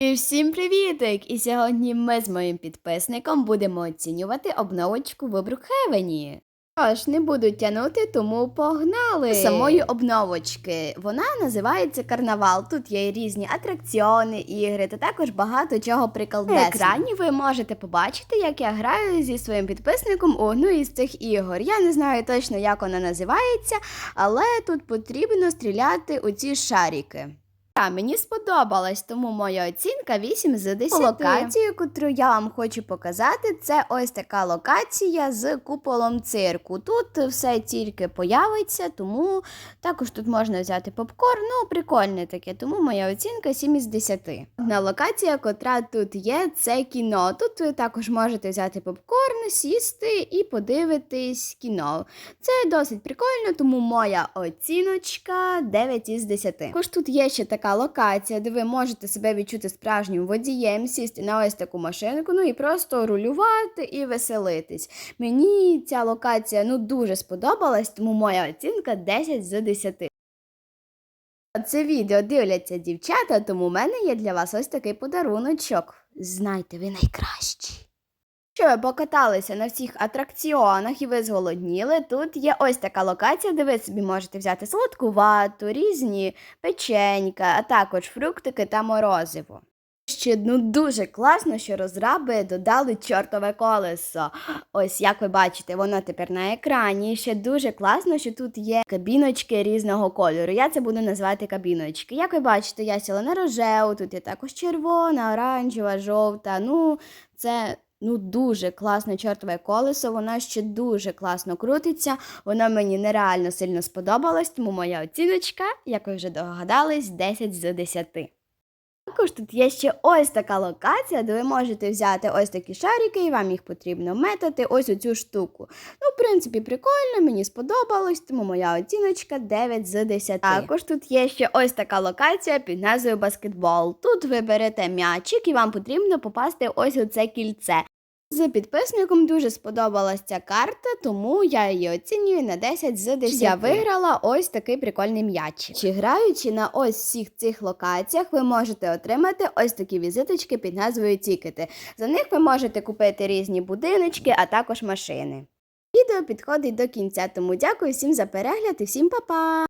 І всім привітик! І сьогодні ми з моїм підписником будемо оцінювати обновочку в Брукхевені. Тож, не буду тягнути, тому погнали! Самої обновочки. Вона називається Карнавал. Тут є різні атракціони, ігри та також багато чого приколдесного. На екрані ви можете побачити, як я граю зі своїм підписником у одну із цих ігор. Я не знаю точно, як вона називається, але тут потрібно стріляти у ці шарики. Та, мені сподобалось, тому моя оцінка 8 з 10. Локацію, яку я вам хочу показати, це ось така локація з куполом цирку. Тут все тільки появиться, тому також тут можна взяти попкорн. Ну, прикольне таке, тому моя оцінка 7 із 10. Одна локація, котра тут є, це кіно. Тут ви також можете взяти попкорн, сісти і подивитись кіно. Це досить прикольно, тому моя оціночка 9 із 10. Також тут є ще така локація, де ви можете себе відчути справжнім водієм, сісти на ось таку машинку, ну і просто рулювати і веселитись. Мені ця локація ну дуже сподобалась, тому моя оцінка 10 з 10. Це відео дивляться дівчата, тому в мене є для вас ось такий подаруночок. Знайте, ви найкращі. Що ви покаталися на всіх атракціонах і ви зголодніли, тут є ось така локація, де ви собі можете взяти солодку вату, різні печенька, а також фруктики та морозиво. Ще ну дуже класно, що розраби додали чортове колесо. Ось як ви бачите, воно тепер на екрані. Ще дуже класно, що тут є кабіночки різного кольору. Я це буду називати кабіночки. Як ви бачите, я сіла на рожеву, тут є також червона, оранжева, жовта. Ну, це ну дуже класне чортове колесо. Воно ще дуже класно крутиться. Воно мені нереально сильно сподобалось, тому моя оціночка, як ви вже догадались, 10 з 10. Також тут є ще ось така локація, де ви можете взяти ось такі шарики, і вам їх потрібно метати ось оцю штуку. Ну, в принципі, прикольно, мені сподобалось, тому моя оціночка 9 з 10. Також тут є ще ось така локація під назвою баскетбол. Тут ви берете м'ячик і вам потрібно попасти ось у це кільце. З підписником дуже сподобалась ця карта, тому я її оцінюю на 10 з 10. Я виграла ось такий прикольний м'яч. Чи граючи на ось всіх цих локаціях, ви можете отримати ось такі візиточки під назвою Тікети. За них ви можете купити різні будиночки, а також машини. Відео підходить до кінця, тому дякую всім за перегляд і всім па-па!